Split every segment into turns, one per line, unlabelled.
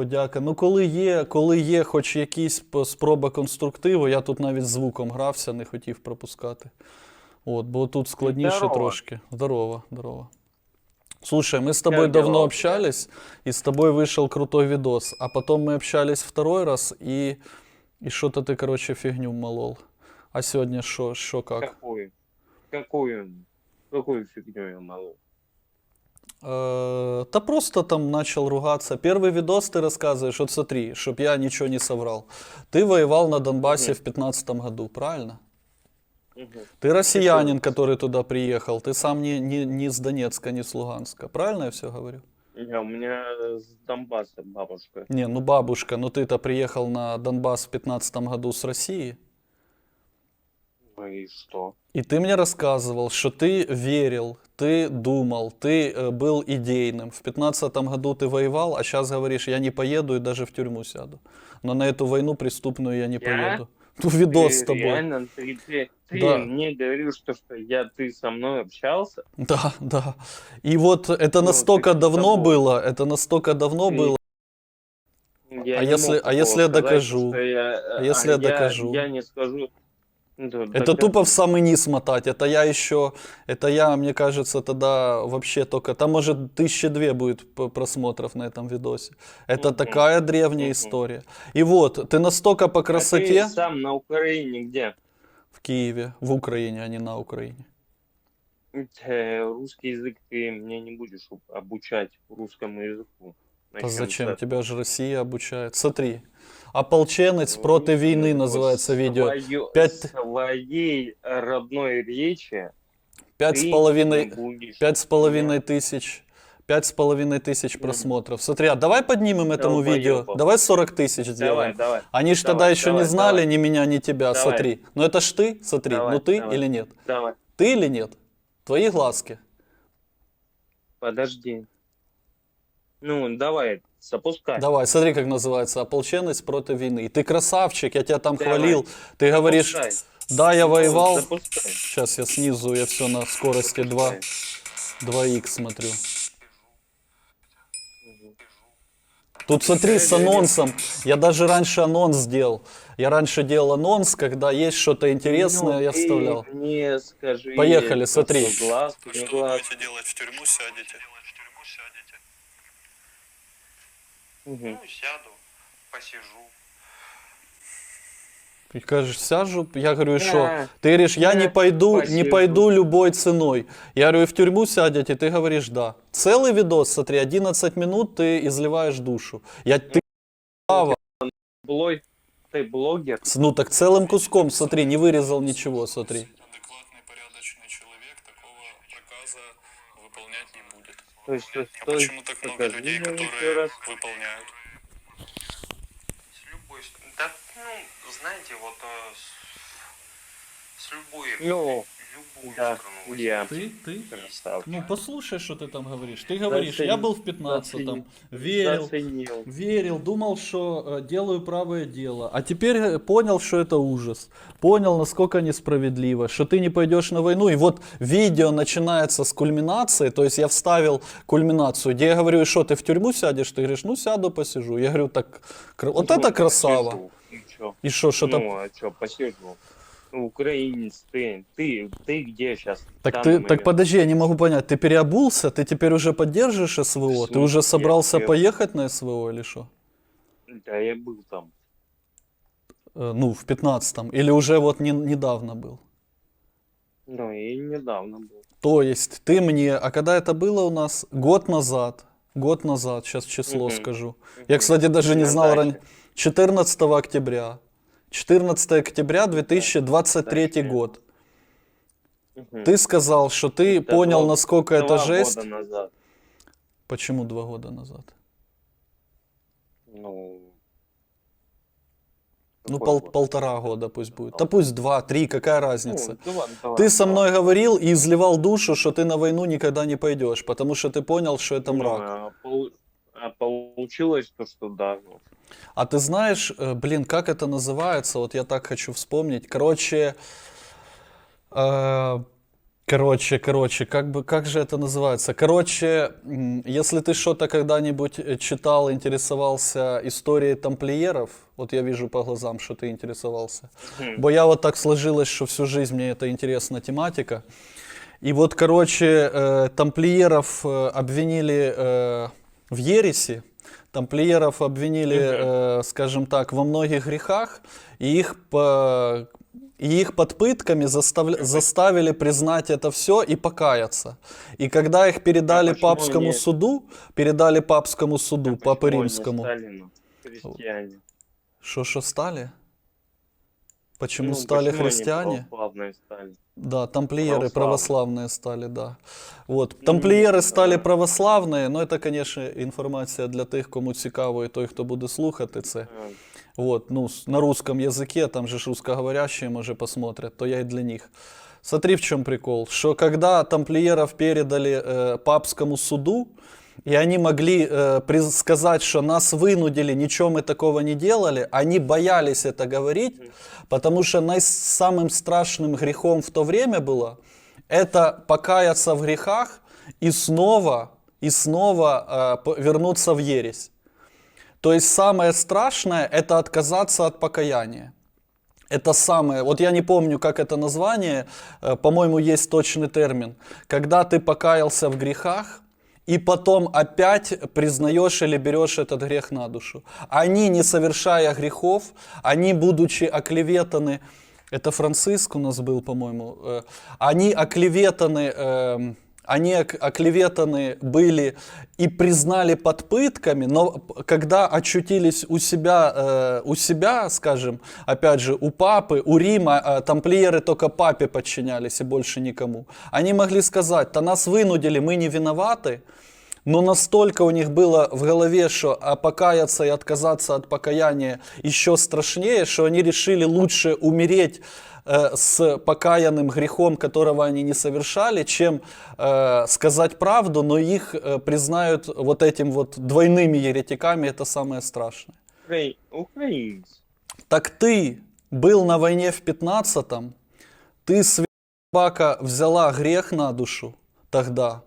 подяка. Ну, коли є, коли є хоч якісь по- спроба конструктиву, я тут навіть звуком грався, не хотів пропускати. От, бо тут складніше
Здорово.
трошки. Здорово, здорово. Слушай, мы с тобой
Как
давно
дела?
общались, и с тобой вышел крутой видос. А потом мы общались второй раз, и, и что-то ты, короче, фигню молол. А сегодня что, что как?
Какую? Какую? Какую фигню я могу?
Э, Да просто там начал ругаться. Первый видос ты рассказываешь, вот смотри, чтоб я ничего не соврал. Ты воевал на Донбассе в 15 году, правильно? Ты россиянин, который туда приехал. Ты сам не, не, не с Донецка, не с Луганска. Правильно я все говорю?
Не, у меня с Донбасса бабушка.
Не, ну бабушка, ну ты-то приехал на Донбасс в 15 году с России.
Ну и что?
И ты мне рассказывал, что ты верил, ты думал, ты э, был идейным. В 15 году ты воевал, а сейчас говоришь, я не поеду и даже в тюрьму сяду. Но на эту войну преступную я не
Я?
поеду. Ну, видос
Ты
с тобой.
Реально, ты, ты, ты
Да.
мне говорил, что, что я, ты со мной общался?
Да, да. И вот это
Ну,
настолько давно было, это настолько давно
Ты-
было.
Я
А если- а если я
сказать,
докажу?
что я,
А если я
а
докажу?
Я не скажу. Да,
Это
докажи.
тупо в самый низ мотать. Это я еще, это я, мне кажется, тогда вообще только, там может тысячи две будет просмотров на этом видосе. Это
Мгм.
такая древняя
Мгм.
история. И вот, ты настолько по
А
красоте
ты сам на Украине где?
в Киеве, в Украине, а не на Украине.
Э, Русский язык ты мне не будешь об- обучать русскому языку. Начнем
зачем? Тебя же Россия обучает. Смотри, ополченец
Ну,
проти війни называется видео.
свою-
Пять-
Своей родной речи
Пять с половиной,
не
пять с половиной тысяч. Пять с половиной тысяч просмотров. Смотри, а давай поднимем этому
Долбоёбов.
видео. Давай 40 тысяч
Давай,
сделаем.
давай.
Они ж
Давай,
тогда еще не
давай,
знали
давай.
ни меня, ни тебя.
Давай.
Смотри. Ну это ж ты, смотри.
Давай,
ну ты
давай.
или нет?
Давай,
Ты или нет? Твои глазки.
подожди. Ну, давай, запускай.
Давай, смотри, как называется. Ополченец против войны. Ты красавчик, я тебя там
Давай.
хвалил. Ты говоришь,
Запускай.
да, я воевал.
Запускай.
Сейчас я снизу, я все на скорости 2, 2х смотрю. Тут смотри, с анонсом. Я даже раньше анонс сделал. Я раньше делал анонс, когда есть что-то интересное,
Ну,
я вставлял.
Мне скажи.
Поехали,
что
смотри.
Глазки, не глазки.
делать? В тюрьму сядете?
Мгм.
Ну, сяду, посижу.
Ты кажешь, сяжу? Я говорю, и что? Ты говоришь, я не пойду, не пойду любой ценой. Я говорю, и в тюрьму сядете? Ты говоришь, да. Целый видос, смотри, 11 минут ты изливаешь душу. Я, ты,
Блой, ты блогер?
с- ну так целым куском, смотри, не вырезал ничего, смотри.
Адекватный, порядочный человек такого проказа выполнять не будет.
То есть, то,
А
то есть,
почему так много людей, которые
раз.
выполняют? С любой... Да, ну, знаете, вот э, с, с любой...
Ну,
любую
да,
страну.
я.
Ты, ты?
Красавчик.
Ну послушай, что ты там говоришь. Ты говоришь, я
Зацени-
был в 15-м,
зацени-
верил,
Заценил.
Верил, думал, что э, делаю правое дело. А теперь э, понял, что это ужас. Понял, насколько несправедливо, что ты не пойдешь на войну. И вот видео начинается с кульминации. То есть я вставил кульминацию, где я говорю, что, ты в тюрьму сядешь? Ты говоришь, ну сяду, посижу. Я говорю, так, вот
Ну,
это красава.
И
что, что-то...
Ну, а что, посижу. Украинец ты, ты, ты где сейчас?
Так ты, так подожди, я не могу понять, ты переобулся, ты теперь уже поддерживаешь СВО? Ты уже собрался
Я-
поехать на СВО или что?
Да, я был там.
Э, Ну, в 15-м. Или уже вот не- недавно был?
Ну, и недавно был.
То есть ты мне, а когда это было у нас? Год назад. Год назад, сейчас число
Мгм.
скажу. Я, кстати, даже не
На
знал ранее. 14 октября. 14 октября 2023
даче.
год. Ты сказал, что ты
Это
понял,
два-
насколько это жесть.
года назад.
Почему два года назад?
Ну,
Ну, пол-
год?
полтора года пусть будет. Да пусть два, три, какая
Ну,
разница?
два- два-
Ты со мной говорил и изливал душу, что ты на войну никогда не пойдешь, потому что ты понял, что это
Ну,
мрак.
полу- а получилось то, что да. ну.
А ты знаешь, э, блин, как это называется? Вот я так хочу вспомнить. Короче, э, Короче, короче, как бы, как же это называется? Короче, если ты что-то когда-нибудь э, читал, интересовался историей тамплиеров, вот я вижу по глазам, что ты интересовался.
Мгм.
Бо я вот так сложилось, что всю жизнь мне это интересна тематика. И вот, короче, э, тамплиеров э, обвинили э, в ереси, тамплиеров обвинили, э, скажем так, во многих грехах, и их по и их под пытками заставля- заставили признать это все и покаяться. И когда их передали
А
папскому
не-
суду, передали папскому суду,
Почему
папы римскому. Что, что стали? Почему
Ну,
стали
почему они
христиане?
православные стали?
Да, тамплиеры
Православные.
православные стали, да. Вот,
Ну,
тамплиєри стали
да.
православні, ну це, звісно, інформація для тих, кому цікаво, і той, хто буде слухати це.
А,
Вот, ну, с- на русском языке, там же ж русскоговорящие, может, посмотрят, то я и для них. Смотри, в чем прикол, что когда тамплиеров передали э, папскому суду, и они могли э, сказать, что нас вынудили, ничего мы такого не делали, они боялись это говорить, потому что самым страшным грехом в то время было это покаяться в грехах и снова, и снова э, вернуться в ересь. То есть самое страшное это отказаться от покаяния. Это самое, вот я не помню, как это название, э, по-моему, есть точный термин. Когда ты покаялся в грехах, и потом опять признаешь или берешь этот грех на душу. Они, не совершая грехов, они, будучи оклеветаны, это Франциск у нас был, по-моему, э, они оклеветаны, эм, они ок- оклеветаны были и признали под пытками, но когда очутились у себя, э, у себя, скажем, опять же, у папы, у Рима, э, тамплиеры только папе подчинялись и больше никому, они могли сказать, да нас вынудили, мы не виноваты, но настолько у них было в голове, что а покаяться и отказаться от покаяния еще страшнее, что они решили лучше умереть э, с покаянным грехом, которого они не совершали, чем э, сказать правду, но их э, признают вот этим вот двойными еретиками, это самое страшное. Так ты был на войне в 15-м, ты, собака, взяла грех на душу тогда.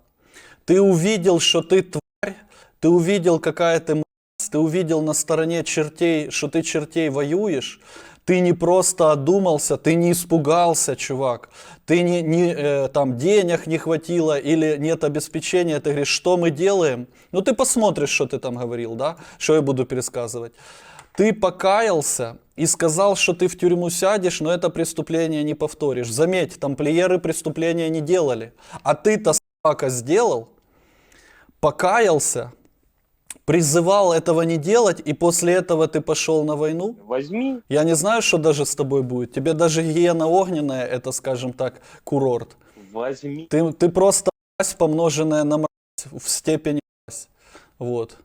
Ты увидел, что ты тварь, ты увидел, какая ты ты увидел на стороне чертей, что ты чертей воюешь. Ты не просто одумался, ты не испугался, чувак. Ты не, не, э, там денег не хватило или нет обеспечения. Ты говоришь, что мы делаем? Ну ты посмотришь, что ты там говорил, да? Что я буду пересказывать. Ты покаялся и сказал, что ты в тюрьму сядешь, но это преступление не повторишь. Заметь, тамплиеры преступления не делали. А ты-то, собака, сделал, покаялся, призывал этого не делать, и после этого ты пошел на войну.
Возьми,
Я не знаю, что даже с тобой будет. Тебе даже гиена огненная, это, скажем так, курорт.
возьми.
Ты, ты просто мразь, помноженная на мразь в степени мразь. Вот.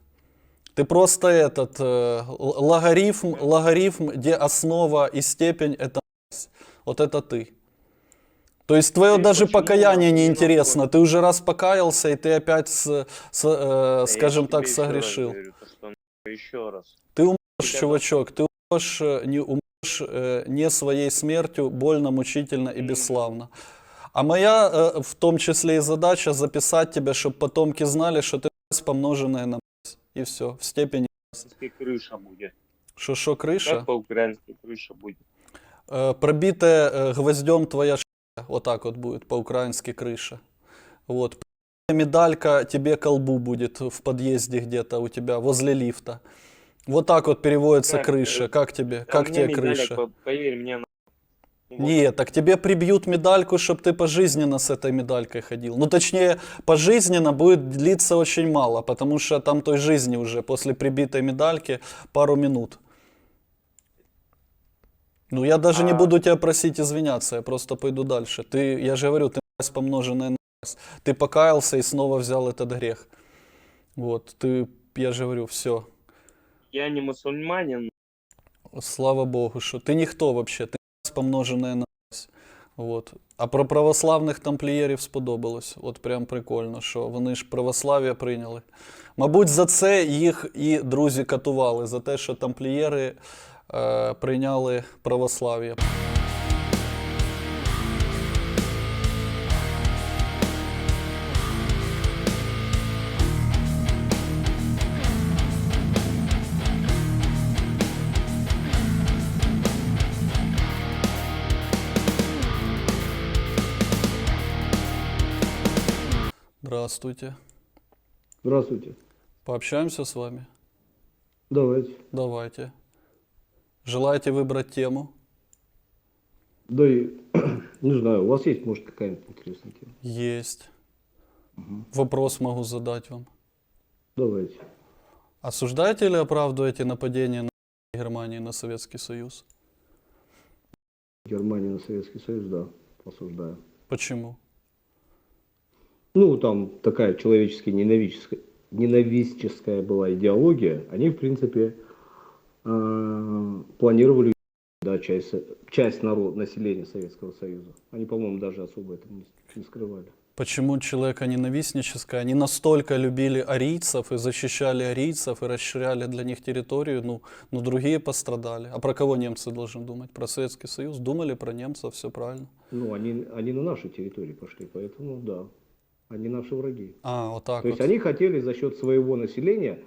Ты просто этот э, логарифм, логарифм, где основа и степень это мразь. Вот это ты. То есть твое
Ты
даже покаяние не
не
интересно. Ты уже раз покаялся, и ты опять, с- с- э, скажем так,
еще раз
согрешил.
говорю, что еще раз.
Ты умрешь,
Тебя
чувачок, ты умрешь, э, не умрешь э, не своей смертью, больно, мучительно и бесславно. А моя, э, в том числе и задача, записать тебя, чтобы потомки знали, что ты помноженная на. И все, в степени.
Крыша будет.
Что, что, крыша?
Как по-украински крыша будет?
Э, пробитая э, гвоздем твоя. Вот так вот будет по-украински крыша. Вот. Медалька тебе колбу будет в подъезде где-то у тебя, возле лифта. Вот так вот переводится
Как,
крыша.
э,
Как тебе?
Да
как тебе крыша?
по- Поверь мне, вот.
Нет, так тебе прибьют медальку, чтобы ты пожизненно с этой медалькой ходил. Ну, точнее, пожизненно будет длиться очень мало, потому что там той жизни уже после прибитой медальки пару минут. Ну, я даже не
А-
буду тебя просить извиняться, я просто пойду дальше. Ты, я же говорю, ты мразь, помноженная на мразь. Ты покаялся и снова взял этот грех. Вот, ты, я же говорю, все.
Я не мусульманин,
Слава Богу, що ти ніхто вообще, ти мразь, помноженая на мразь. Вот. А про православних тамплієрів сподобалось. От прям прикольно, що вони ж православ'я прийняли. Мабуть, за це їх і друзі катували, за те, що тамплієри е, прийняли православ'я. Здравствуйте.
Здравствуйте.
Пообщаемся с вами?
Давайте.
Давайте. Желаете выбрать тему?
Да и, не знаю, у вас есть, может, какая-нибудь интересная тема?
Есть. Вопрос могу задать вам.
Давайте.
Осуждаете или оправдываете нападение на Германии на Советский Союз?
Германия на Советский Союз, да, осуждаю.
Почему?
Ну, там такая человечески ненавистическая, ненавистическая была идеология. Они, в принципе, э, планировали да, часть, часть народ, населения Советского Союза. Они, по-моему, даже особо это не, не скрывали.
Почему человека ненавистническое? Они настолько любили арийцев и защищали арийцев и расширяли для них территорию, ну, ну другие пострадали. А про кого немцы должны думать? Про Советский Союз? Думали про немцев, все правильно.
Ну, они, они на нашей территории пошли, поэтому, да, они наши враги.
А, вот так
То есть
вот.
они хотели за счет своего населения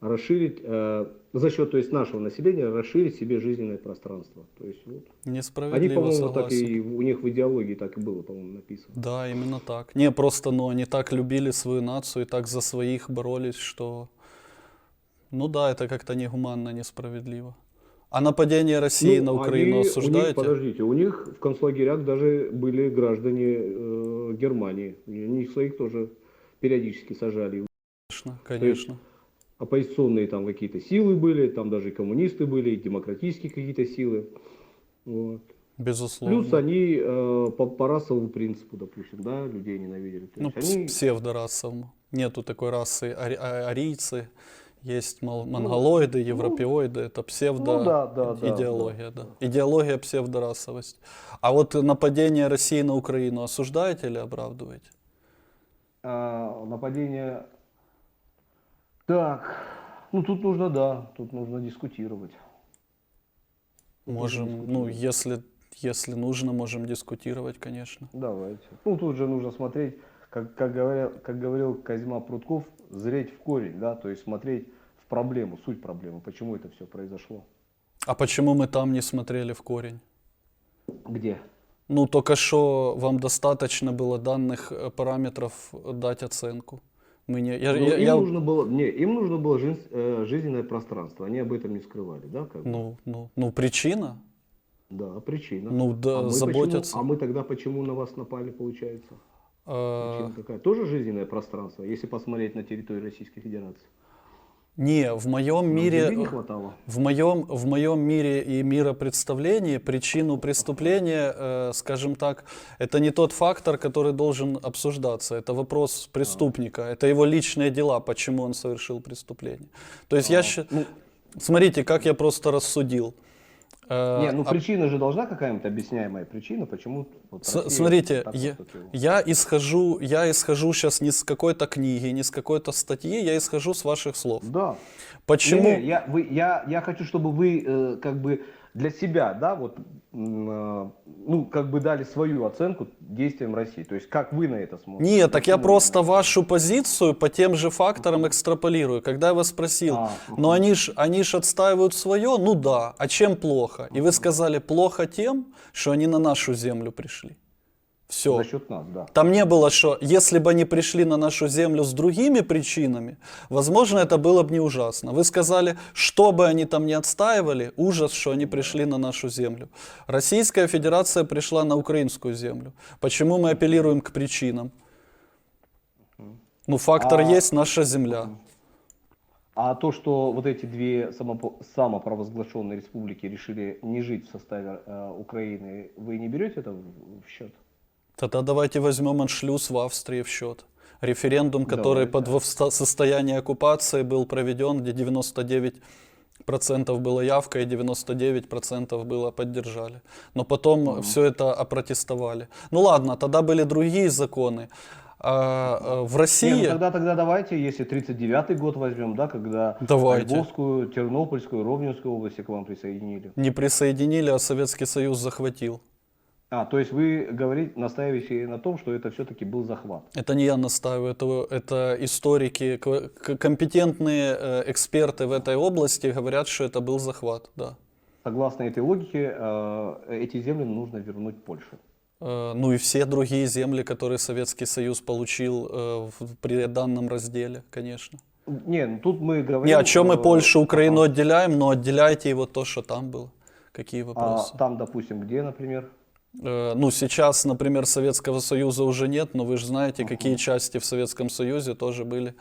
расширить, э, за счет, то есть нашего населения, расширить себе жизненное пространство. То есть вот. Они, по-моему, так
согласен.
и у них в идеологии так и было, по-моему, написано.
Да, именно так. Не, просто, ну, они так любили свою нацию и так за своих боролись, что... Ну да, это как-то негуманно, несправедливо. А нападение России
Ну,
на
они-
Украину
у них,
осуждаете?
подождите, у них в концлагерях даже были граждане э, Германии. Они своих тоже периодически сажали.
Конечно, конечно.
Оппозиционные там какие-то силы были, там даже и коммунисты были, и демократические какие-то силы. Вот.
Безусловно.
Плюс они э, по, по расовому принципу, допустим, да, людей ненавидели. То
Ну,
они,
псевдорасовому. Нету такой расы ари- а- арийцы, есть
Ну,
монголоиды, европеоиды, это псевдо
ну да, да, да,
идеология, да,
да,
Идеология псевдорасовость. А вот нападение России на Украину осуждаете или оправдываете?
а, нападение... Так, ну тут нужно, да, тут нужно дискутировать.
Можем, ну, если, если нужно, можем дискутировать, конечно.
Давайте. Ну, тут же нужно смотреть, как, как, говоря, как говорил Козьма Прутков, зреть в корень, да, то есть смотреть в проблему, суть проблемы, почему это все произошло.
А почему мы там не смотрели в корень?
Где?
Ну, только что вам достаточно было данных э, параметров дать оценку. Мы не, я,
Ну,
я-
им,
я-
нужно было, не, им нужно было жизнь- э, жизненное пространство, они об этом не скрывали, да? Как
ну, ну, ну, причина?
Да, причина.
Ну, да,
а мы
заботятся.
Почему, а мы тогда почему на вас напали, получается?
Э,
Причина какая? Тоже жизненное пространство, если посмотреть на территорию Российской Федерации.
Не, в моем
Нам
мире,
земли не хватало.
в моем, в моем мире и миропредставлении причину преступления, э, скажем так, это не тот фактор, который должен обсуждаться. Это вопрос преступника, это его личные дела, почему он совершил преступление. То есть я ща-
Ну,
смотрите, как я просто рассудил. Э,
не, ну
а-
причина же должна какая-нибудь объясняемая причина, почему вот
С-
Россия
Смотрите, я, я исхожу, я исхожу сейчас не с какой-то книги, не с какой-то статьи, я исхожу с ваших слов.
Да.
Почему?
Не, не, я, вы, я, я хочу, чтобы вы э, как бы для себя, да, вот, э, ну, как бы дали свою оценку действиям России. То есть, как вы на это смотрите?
Нет, так я просто вашу позицию по тем же факторам экстраполирую. Когда я вас спросил,
А,
но они ж, они ж отстаивают свое, ну да, а чем плохо? И вы сказали, плохо тем, что они на нашу землю пришли. Все.
За счет нас, да.
Там не было, что если бы они пришли на нашу землю с другими причинами, возможно, это было бы не ужасно. Вы сказали, что бы они там не отстаивали, ужас, что они пришли на нашу землю. Российская Федерация пришла на украинскую землю. Почему мы апеллируем к причинам? Ну, фактор
А-
есть наша земля.
А то, что вот эти две самопровозглашенные республики решили не жить в составе э, Украины, вы не берете это в, в счет?
Тогда давайте возьмем аншлюз в Австрии в счет. Референдум, который
Давайте.
под ста- состоянии оккупации был проведен, где 99% была явка и 99% было поддержали. Но потом все это опротестовали. Ну ладно, тогда были другие законы. А, э, в
Не,
России...
ну тогда, тогда давайте, если 39-й год возьмем, да, когда
Давайте.
Львовскую, Тернопольскую, Ровненскую области к вам присоединили.
Не присоединили, а Советский Союз захватил.
А, то есть вы говорите, настаиваете на том, что это все-таки был захват.
Это не я настаиваю, это, это историки, компетентные э, эксперты в этой области говорят, что это был захват, да.
Согласно этой логике, э, эти земли нужно вернуть Польше.
Э, Ну и все другие земли, которые Советский Союз получил в- при данном разделе, конечно.
Не, ну тут мы говорим...
Не, о чем мы Польшу, Украину отделяем, но отделяйте вот то, что там было. Какие
А
вопросы?
там, допустим, где, например?
Э, Ну, сейчас, например, Советского Союза уже нет, но вы же знаете, какие части в Советском Союзе тоже были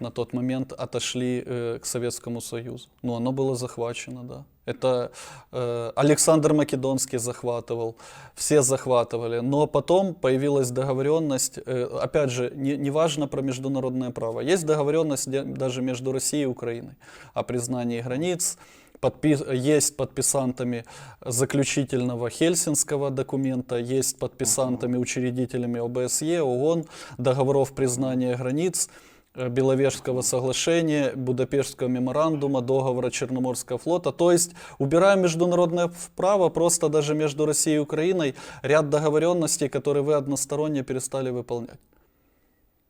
на тот момент, отошли э, к Советскому Союзу. Ну, оно было захвачено, да. Это э, Александр Македонский захватывал, все захватывали. Но потом появилась договоренность, э, опять же, не, не важно про международное право. Есть договоренность даже между Россией и Украиной о признании границ, подпи- есть подписантами заключительного Хельсинского документа, есть подписантами, учредителями ОБСЕ, ООН, договоров признания границ, э, Беловежского соглашения, Будапештского меморандума, договора Черноморского флота. То есть, убираем международное право, просто даже между Россией и Украиной ряд договоренностей, которые вы односторонне перестали выполнять.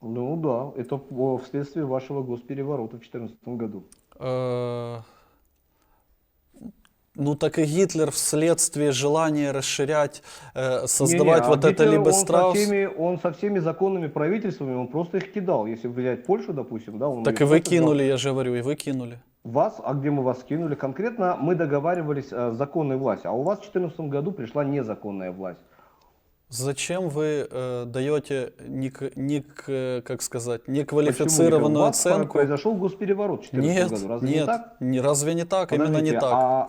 Ну да, это вследствие вашего госпереворота в 2014 году.
Ну так и Гитлер вследствие желания расширять, э, создавать
Не-не,
вот
а
это
Гитлер,
либо
он со,
Страус.
всеми, он со всеми законными правительствами, он просто их кидал. Если взять Польшу, допустим, да, он
Так и вы
просто взял.
кинули, я же говорю, и вы кинули.
Вас, а где мы вас кинули? Конкретно мы договаривались э, с законной властью, а у вас в 2014 году пришла незаконная власть.
Зачем вы э, даете ник, ник, э, как сказать,
Почему?
неквалифицированную
У вас
оценку?
произошел госпереворот в 2014
Нет,
году. Разве не
нет,
так?
не, разве не так? Именно не
Подождите,
так.
А,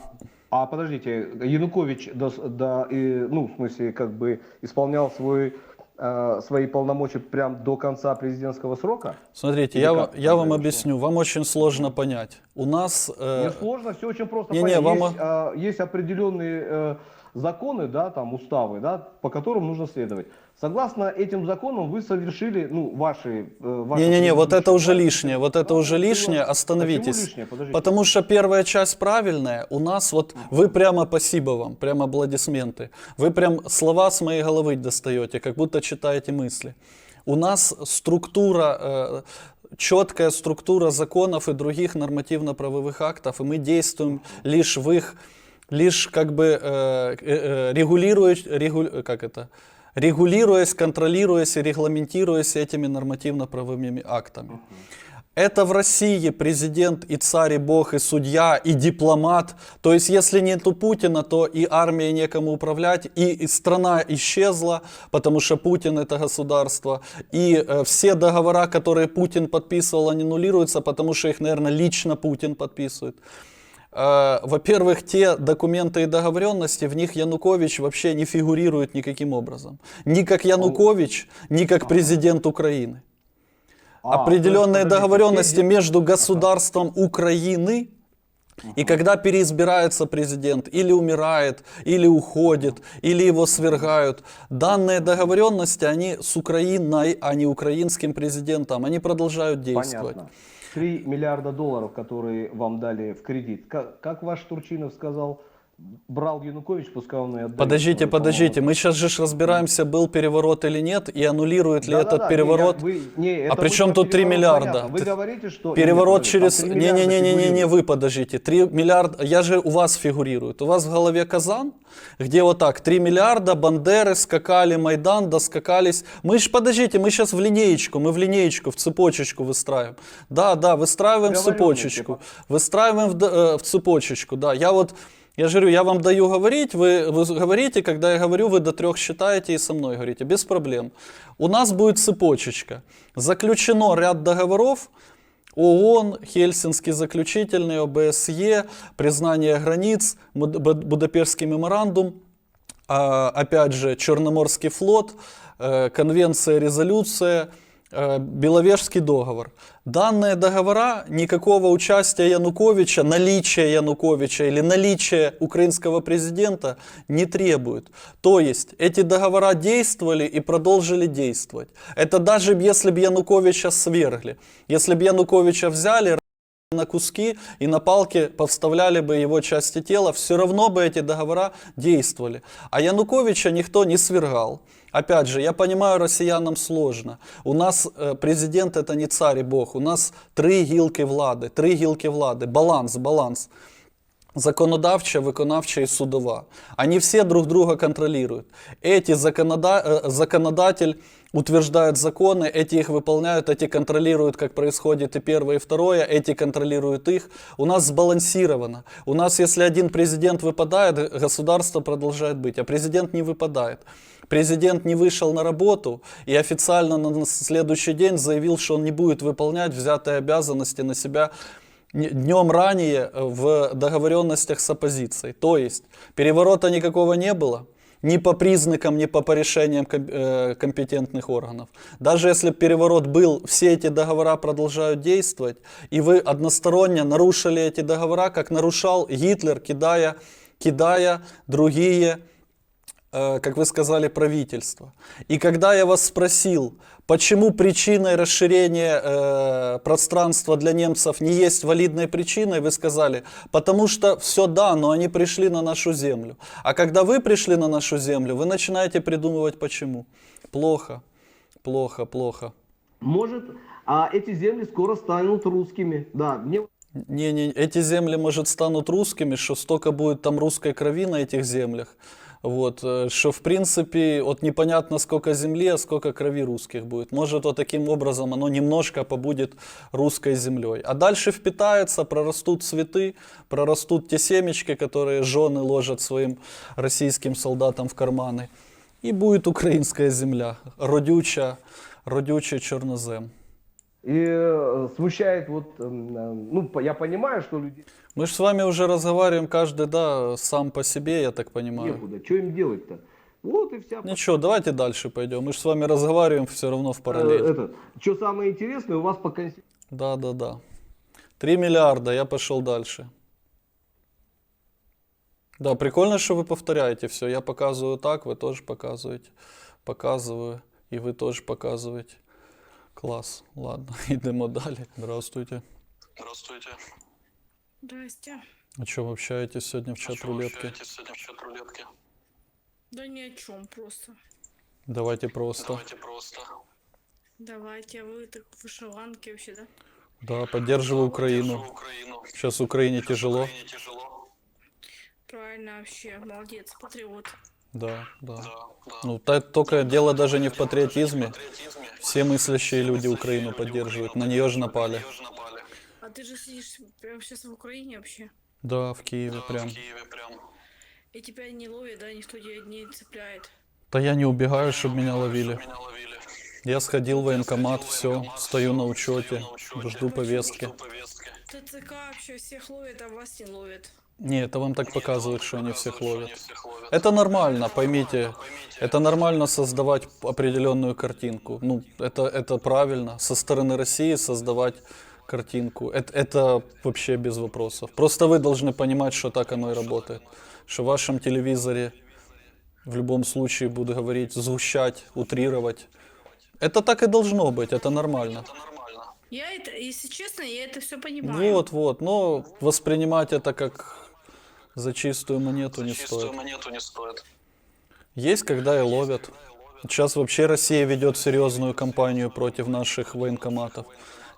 а подождите, Янукович с- до- и, ну, в смысле, как бы исполнял свой, э, свои полномочия прям до конца президентского срока?
Смотрите,
Или
я,
как
я вам объясню, вам очень сложно понять. У нас... э,
Не сложно, все очень просто.
не-не,
понять.
вам-
есть, а, есть определенные э, законы, да, там уставы, да, по которым нужно следовать. Согласно этим законам вы совершили, ну, ваши... э, ваша
Не-не-не, вот это уже лишнее, вот это
Ну,
уже лишнее, остановитесь.
Почему лишнее? Подождите.
Потому что первая часть правильная, у нас вот, вы прямо спасибо вам, прямо аплодисменты. Вы прям слова с моей головы достаете, как будто читаете мысли. У нас структура, э, четкая структура законов и других нормативно-правовых актов, и мы действуем лишь в их, лишь как бы э, э, э, регулируя, регу- как это, регулируясь, контролируясь и регламентируясь этими нормативно-правовыми актами. Это в России президент и царь, и бог, и судья, и дипломат. То есть, если нету Путина, то и армией некому управлять, и, страна исчезла, потому что Путин это государство. И э, все договора, которые Путин подписывал, аннулируются, потому что их, наверное, лично Путин подписывает. Э, Во-первых, те документы и договоренности, в них Янукович вообще не фигурирует никаким образом. Ни как Янукович, ни как президент Украины.
А,
определенные договоренности между государством Украины, и когда переизбирается президент, или умирает, или уходит, или его свергают, данные договоренности, они с Украиной, а не украинским президентом, они продолжают действовать.
Понятно. 3 миллиарда долларов, которые вам дали в кредит. Как, как ваш Турчинов сказал, брал Янукович, пускай он и отдает.
Подождите, подождите, мы сейчас же ж разбираемся, был переворот или нет, и аннулирует ли
Да-да-да,
этот
не,
переворот.
я- вы- не,
А при чем тут 3
переворот,
миллиарда?
понятно. Вы говорите, что...
Переворот
Нет,
через...
подождите, там 3 миллиарда
Не-не-не-не-не,
фигурирует.
вы подождите. 3 миллиарда... Я же у вас фигурирую. У вас в голове казан, где вот так 3 миллиарда, Бандеры скакали, Майдан, доскакались. Мы ж, подождите, мы сейчас в линеечку, мы в линеечку, в цепочечку выстраиваем. Да, да, выстраиваем в
Договоренные,
цепочечку.
типа.
Выстраиваем в, э, в цепочечку, да. Я вот... Я же говорю, я вам даю говорить, вы, вы говорите, когда я говорю, вы до трех считаете и со мной говорите, без проблем. У нас будет цепочечка. Заключено ряд договоров, ООН, Хельсинский заключительный, ОБСЕ, признание границ, Буд- Буд- Будапештский меморандум, а, опять же, Черноморский флот, э, конвенция, резолюция, Беловежский договор. Данные договора никакого участия Януковича, наличия Януковича или наличия украинского президента не требуют. То есть эти договора действовали и продолжили действовать. Это даже если бы Януковича свергли. Если бы Януковича взяли, на куски и на палки повставляли бы его части тела, все равно бы эти договора действовали. А Януковича никто не свергал. Опять же, я понимаю, россиянам сложно. У нас э, президент это не царь и бог. У нас три гілки влади, три гілки влади. Баланс, баланс. законодавчая, виконавчая и судова. Они все друг друга контролируют. Эти законода- э, законодатель утверждает законы, эти их выполняют, эти контролируют, как происходит и первое, и второе, эти контролируют их. У нас сбалансировано. У нас, если один президент выпадает, государство продолжает быть, а президент не выпадает. Президент не вышел на работу и официально на следующий день заявил, что он не будет выполнять взятые обязанности на себя не- днем ранее э, в договоренностях с оппозицией. То есть переворота никакого не было, ни по признакам, ни по, по решениям ком- э, компетентных органов. Даже если переворот был, все эти договора продолжают действовать, и вы односторонне нарушили эти договора, как нарушал Гитлер, кидая, кидая другие как вы сказали, правительство. И когда я вас спросил, почему причиной расширения э, пространства для немцев не есть валидной причиной, вы сказали, потому что все да, но они пришли на нашу землю. А когда вы пришли на нашу землю, вы начинаете придумывать почему. Плохо, плохо, плохо.
Может, а эти земли скоро станут русскими. Да, мне
Не, не, эти земли, может, станут русскими, что столько будет там русской крови на этих землях. Вот, э, что в принципе, вот непонятно сколько земли, а сколько крови русских будет. Может, вот таким образом оно немножко побудет русской землей. А дальше впитается, прорастут цветы, прорастут те семечки, которые жены ложат своим российским солдатам в карманы. И будет украинская земля, родюча, родючий чернозем.
И э, смущает вот, э, ну, я понимаю, что людей
Мы же с вами уже разговариваем каждый, да, сам по себе, я так понимаю.
некуда. Что им делать-то? Вот и вся.
Ничего, давайте дальше пойдем. Мы же с вами разговариваем все равно в.
Э, это, что самое интересное, у вас по конституции
Да, да, да. Три миллиарда, я пошел дальше. Да, прикольно, что вы повторяете все. Я показываю так, вы тоже показываете. Показываю, и вы тоже показываете. Класс. Ладно, йдемо далі. Здравствуйте.
Здравствуйте.
Здрасте.
О чем общаетесь сегодня в чат рулетки?
общаетесь сегодня в чат рулетки?
Да ни о чем просто.
Давайте просто.
Давайте просто.
Давайте, а вы так в вышиванке вообще, да?
Да, поддерживаю Украину.
Украину.
Сейчас Украине
Сейчас
тяжело.
Украине тяжело.
Правильно вообще, молодец, патриот.
Да, да.
Да, да.
Ну, та- только дело даже не в патриотизме.
патриотизме.
Все мыслящие люди
Мыслящие
Украину
люди
поддерживают. На нее же напали.
На нее же напали.
А ты же сидишь прямо сейчас в Украине вообще.
Да, в Киеве
Да,
прям.
В Киеве прям.
И тебя не ловит, да, никто тебя не цепляет.
Да я не убегаю, чтобы меня ловили.
чтоб Меня ловили.
Я сходил в военкомат, все,
военкомат,
стою на учете,
стою на учете.
жду повестки.
Жду повестки.
ТЦК вообще всех ловит, а вас не ловит.
Не, это вам так
Нет,
показывают, что они
показывает,
всех
что
ловят.
они всех ловят.
Это нормально, поймите.
Поймите,
Это нормально создавать определенную картинку. Ну, это, это правильно. Со стороны России создавать картинку. Это, это вообще без вопросов. Просто вы должны понимать, что так оно и работает. Что в вашем телевизоре в любом случае будут говорить, сгущать, утрировать. Это так и должно быть, это нормально.
Я это, если честно, я это все понимаю.
Вот, вот. Но воспринимать это как за чистую монету не
Чистую
стоит.
монету не стоит.
Есть, когда и ловят. Сейчас вообще Россия ведет серьезную кампанию против наших военкоматов.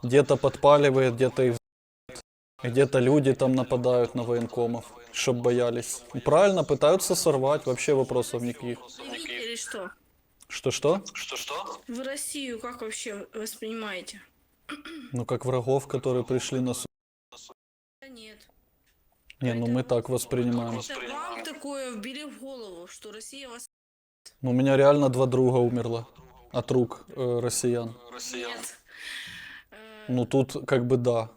Где-то подпаливает, где-то их взрывает, где-то люди там нападают на военкомов, чтобы боялись. И правильно, пытаются сорвать, вообще вопросов никаких.
Вы видели что?
Что-что?
Что-что?
Вы Россию как вообще воспринимаете?
Ну, как врагов, которые пришли на... су-
Да нет.
Не, ну мы так воспринимаем.
Вам такое вбили в голову, что Россия вас...
Ну, У меня реально два друга умерло от рук э, россиян.
Нет. Э,
Ну, тут как бы да.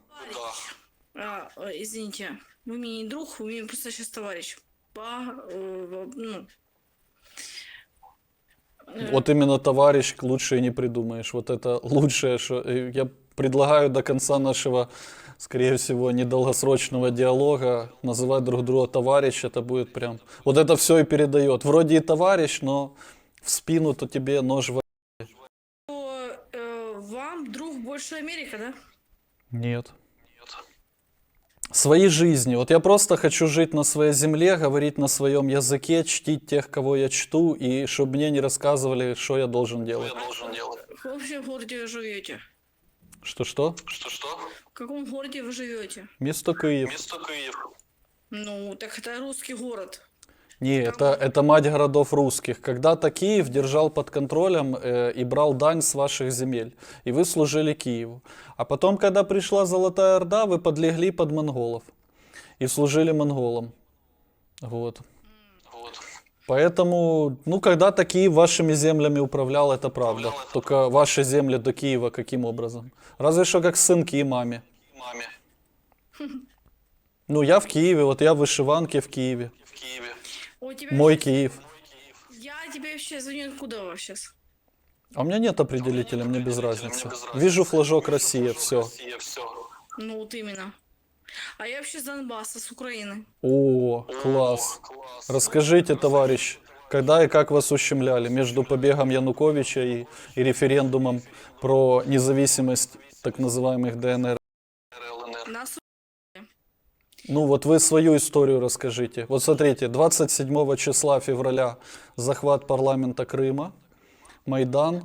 А, э, извините, вы мне не друг, вы мне просто сейчас товарищ. По, э, ну,
Вот именно товарищ лучше и не придумаешь. Вот это лучшее, что я предлагаю до конца нашего, скорее всего, недолгосрочного диалога называть друг друга товарищ. Это будет прям... Вот это все и передает. Вроде и товарищ, но в спину то тебе нож в...
то, э, вам друг больше Америка, да?
Нет.
Нет.
Свои жизни. Вот я просто хочу жить на своей земле, говорить на своем языке, чтить тех, кого я чту, и чтобы мне не рассказывали, что я должен
Что
делать.
я должен делать?
В вообще городе живете?
Что-что?
Что-что?
В каком городе вы живете?
Место Киев.
Место Киев.
Ну, так это русский город.
Не, это, это мать городов русских. Когда-то Киев держал под контролем э, и брал дань с ваших земель. И вы служили Киеву. А потом, когда пришла Золотая Орда, вы подлегли под монголов. И служили монголам. Вот. Поэтому, ну, когда-то Киев вашими землями управлял, это правда. Только ваши земли до Киева каким образом? Разве что как сынки маме.
Маме
Ну, я в Киеве, вот я в вышиванке в Киеве.
в Киеве.
О, тебя
Мой Киев.
Я тебе вообще звоню откуда вообще?
А у меня нет определителя, мне без разницы.
Мне без разницы.
Вижу флажок Россия, все.
Россия, все.
Ну, вот именно. А я вообще с Донбасса, с Украины.
О, класс. Расскажите, товарищ, когда и как вас ущемляли между побегом Януковича и, и референдумом про независимость так называемых ДНР?
Нас
Ну вот вы свою историю расскажите. Вот смотрите, 27 числа февраля захват парламента Крыма, Майдан,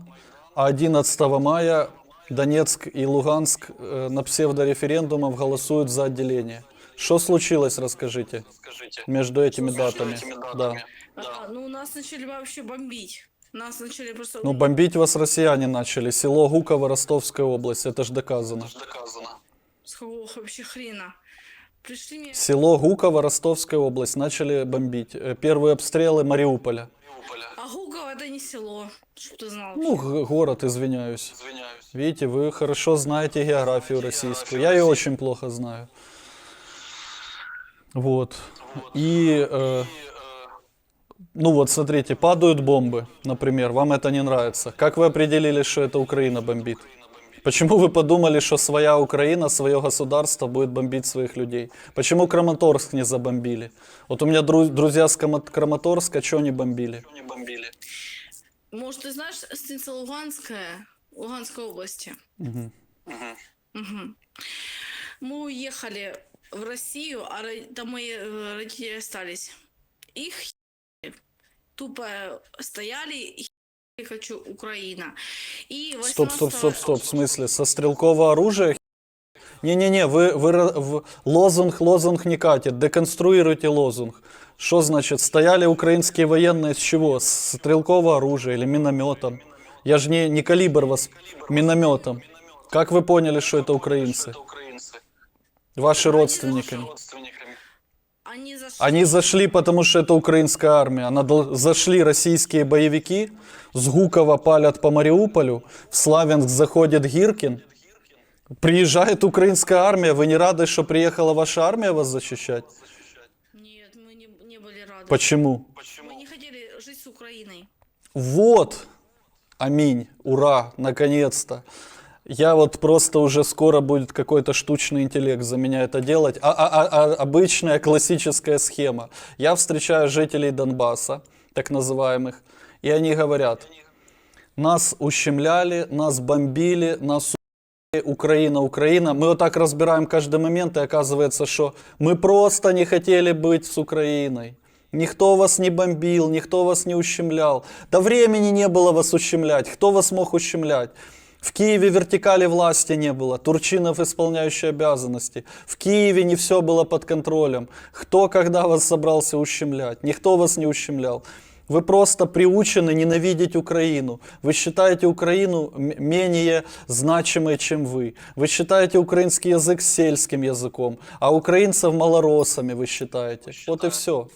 а 11 мая Донецк и Луганск э, на псевдореферендумах голосуют за отделение. Что случилось, расскажите,
Скажите.
между этими
между
датами? Да.
А, ну, нас начали вообще бомбить. Нас начали просто...
Ну, бомбить вас россияне начали. Село Гуково, Ростовская область, это ж доказано.
Это ж доказано.
С какого вообще хрена? Пришли.
Село Гуково, Ростовская область начали бомбить. Э, Первые обстрелы Мариуполя.
А Гуково это не село, чтоб ты знал.
Ну, г- город, извиняюсь.
Извиняюсь.
Видите, вы хорошо знаете географию российскую. Я ее очень плохо знаю. Вот. И, э, ну вот, смотрите, падают бомбы, например, вам это не нравится. Как вы определили, что это Украина бомбит? Почему вы подумали, что своя Украина, свое государство будет бомбить своих людей? Почему Краматорск не забомбили? Вот у меня дру- друзья с Краматорска, что не бомбили?
Не бомбили.
Может, ты знаешь, станица Луганская, Луганской области?
Мгм.
Мгм. Мы уехали в Россию, а там мои э, родители остались. Их тупо стояли и хочу Украина. И
Стоп, стоп,
18
стоп, стоп. В смысле, со стрелкового оружия? Не-не-не, вы, вы ра- в- лозунг, лозунг не катит. Деконструируйте лозунг. Что значит, стояли украинские военные с чего? С стрелкового оружия или минометом? Я же не, не калибр вас минометом. Как вы поняли, что это украинцы? Ваши родственники.
Они зашли.
Потому что это украинская армия. Она зашли российские боевики, с Гукова палят по Мариуполю, в Славянск заходит Гиркин. Приезжает украинская армия, вы не рады, что приехала ваша армия вас защищать?
Нет, мы не, не были рады.
Почему?
Мы не хотели жить с Украиной.
Вот, аминь, ура, наконец-то. Я вот просто уже скоро будет какой-то штучный интеллект за меня это делать. А, а- а- а обычная классическая схема. Я встречаю жителей Донбасса, так называемых, и они говорят, нас ущемляли, нас бомбили, нас Украина, Украина. Мы вот так разбираем каждый момент, и оказывается, что мы просто не хотели быть с Украиной. Никто вас не бомбил, никто вас не ущемлял. Да времени не было вас ущемлять. Кто вас мог ущемлять? В Киеве вертикали власти не было, Турчинов исполняющий обязанности. В Киеве не все было под контролем. Кто когда вас собрался ущемлять? Никто вас не ущемлял. Вы просто приучены ненавидеть Украину. Вы считаете Украину менее значимой, чем вы. Вы считаете украинский язык сельским языком, а украинцев малоросами вы считаете. Вот и все.